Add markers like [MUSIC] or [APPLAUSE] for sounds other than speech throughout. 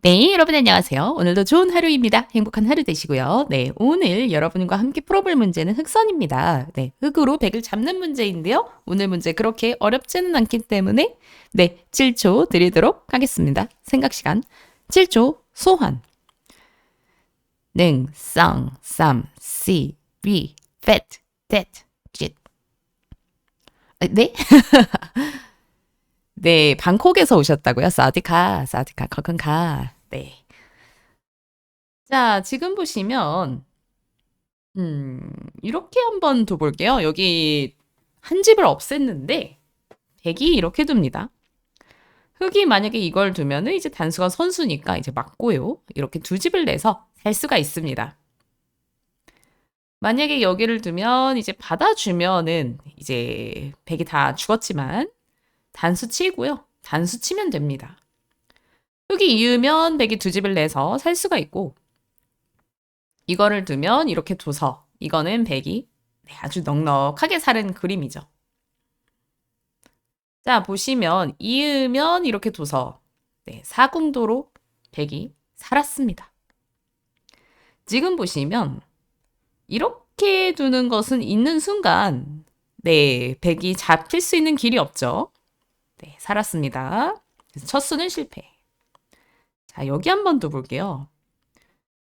네, 여러분 안녕하세요. 오늘도 좋은 하루입니다. 행복한 하루 되시고요. 네, 오늘 여러분과 함께 풀어볼 문제는 흑선입니다. 네, 흑으로 백을 잡는 문제인데요. 오늘 문제 그렇게 어렵지는 않기 때문에 네, 7초 드리도록 하겠습니다. 생각 시간 7초 소환. 능, 쌍, 쌈, 시, 위, fat, that, 짓. 아, 네? [LAUGHS] 네, 방콕에서 오셨다고요? 사디카, 사디카, 커큰카. 네. 자, 지금 보시면, 음, 이렇게 한번 둬볼게요. 여기 한 집을 없앴는데, 백이 이렇게 둡니다. 흑이 만약에 이걸 두면은 이제 단수가 선수니까 이제 맞고요. 이렇게 두 집을 내서 살 수가 있습니다. 만약에 여기를 두면 이제 받아주면은 이제 백이 다 죽었지만 단수 치고요. 단수 치면 됩니다. 흑이 이으면 백이 두 집을 내서 살 수가 있고 이거를 두면 이렇게 둬서 이거는 백이 네, 아주 넉넉하게 사는 그림이죠. 자 보시면 이으면 이렇게 둬서 네, 사궁도로 백이 살았습니다. 지금 보시면 이렇게 두는 것은 있는 순간 네, 백이 잡힐 수 있는 길이 없죠. 네, 살았습니다. 첫 수는 실패. 자, 여기 한 번 더 볼게요.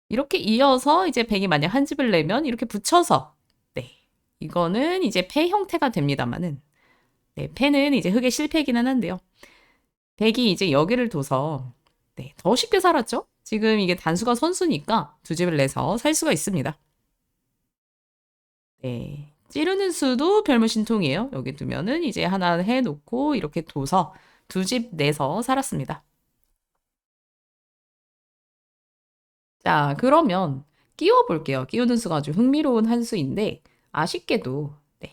이렇게 이어서 이제 백이 만약 한 집을 내면 이렇게 붙여서 네, 이거는 이제 패 형태가 됩니다만은 네, 패는 이제 흑의 실패이기는 한데요. 백이 이제 여기를 둬서 네, 더 쉽게 살았죠? 지금 이게 단수가 선수니까 두 집을 내서 살 수가 있습니다. 네, 찌르는 수도 별무신통이에요. 여기 두면은 이제 하나 해놓고 이렇게 둬서 두 집 내서 살았습니다. 자, 그러면 끼워 볼게요. 끼우는 수가 아주 흥미로운 한 수인데 아쉽게도 네.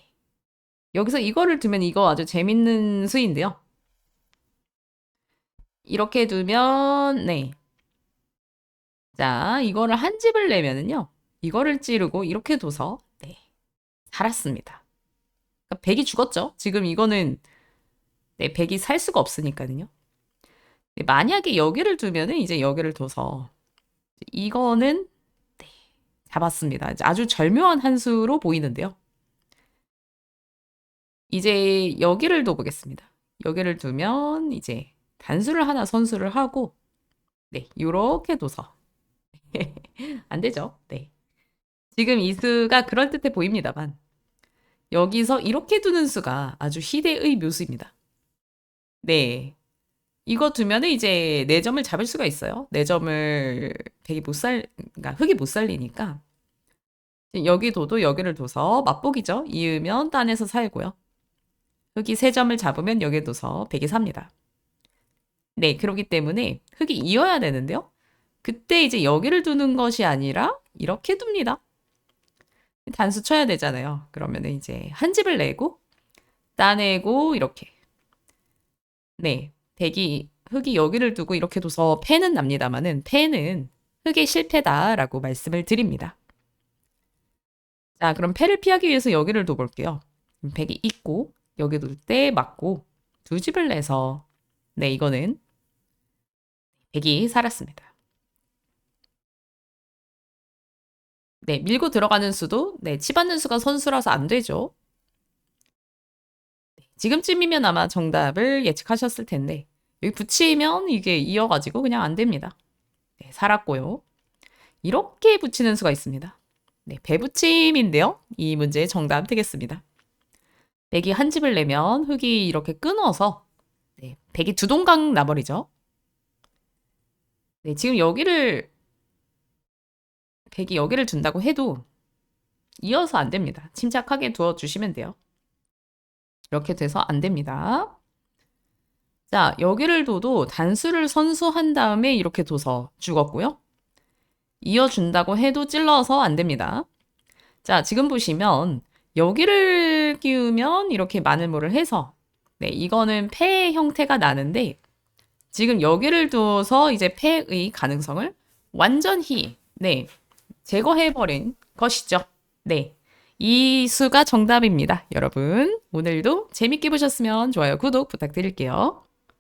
여기서 이거를 두면 이거 아주 재밌는 수인데요. 이렇게 두면 네. 자, 이거를 한 집을 내면은요. 이거를 찌르고 이렇게 둬서 네. 살았습니다. 그러니까 백이 죽었죠. 지금 이거는 네, 백이 살 수가 없으니까요. 네, 만약에 여기를 두면은 이제 여기를 둬서 이거는 네, 잡았습니다. 아주 절묘한 한 수로 보이는데요. 이제 여기를 둬보겠습니다. 여기를 두면 이제 단수를 하나 선수를 하고 네, 이렇게 둬서 [LAUGHS] 안 되죠. 네. 지금 이 수가 그럴듯해 보입니다만 여기서 이렇게 두는 수가 아주 희대의 묘수입니다. 네. 이거 두면은 이제 4점을 잡을 수가 있어요. 4점을 백이 못 살, 그러니까 흑이 못 살리니까. 여기 둬도 여기를 둬서 맛보기죠. 이으면 딴에서 살고요. 흑이 3점을 잡으면 여기 둬서 백이 삽니다. 네, 그렇기 때문에 흑이 이어야 되는데요. 그때 이제 여기를 두는 것이 아니라 이렇게 둡니다. 단수 쳐야 되잖아요. 그러면 이제 한 집을 내고 따내고 이렇게 네 백이 흑이 여기를 두고 이렇게 둬서 패는 납니다만은 패는 흑의 실패다라고 말씀을 드립니다. 자 그럼 패를 피하기 위해서 여기를 둬볼게요. 백이 있고 여기 둘 때 맞고 두 집을 내서 네 이거는 백이 살았습니다. 네, 밀고 들어가는 수도 네, 치받는 수가 선수라서 안 되죠. 네, 지금쯤이면 아마 정답을 예측하셨을 텐데 여기 붙이면 이게 이어가지고 그냥 안 됩니다. 네, 살았고요. 이렇게 붙이는 수가 있습니다. 네, 배붙임인데요. 이 문제의 정답 되겠습니다. 백이 한 집을 내면 흙이 이렇게 끊어서 네, 백이 두 동강 나버리죠. 네, 지금 여기를 백이 여기를 둔다고 해도 이어서 안 됩니다. 침착하게 두어 주시면 돼요. 이렇게 돼서 안 됩니다. 자, 여기를 둬도 단수를 선수한 다음에 이렇게 둬서 죽었고요. 이어준다고 해도 찔러서 안 됩니다. 자, 지금 보시면 여기를 끼우면 이렇게 마늘모를 해서 네, 이거는 폐의 형태가 나는데 지금 여기를 둬서 이제 폐의 가능성을 완전히 네, 제거해버린 것이죠. 네. 이 수가 정답입니다. 여러분, 오늘도 재밌게 보셨으면 좋아요, 구독 부탁드릴게요.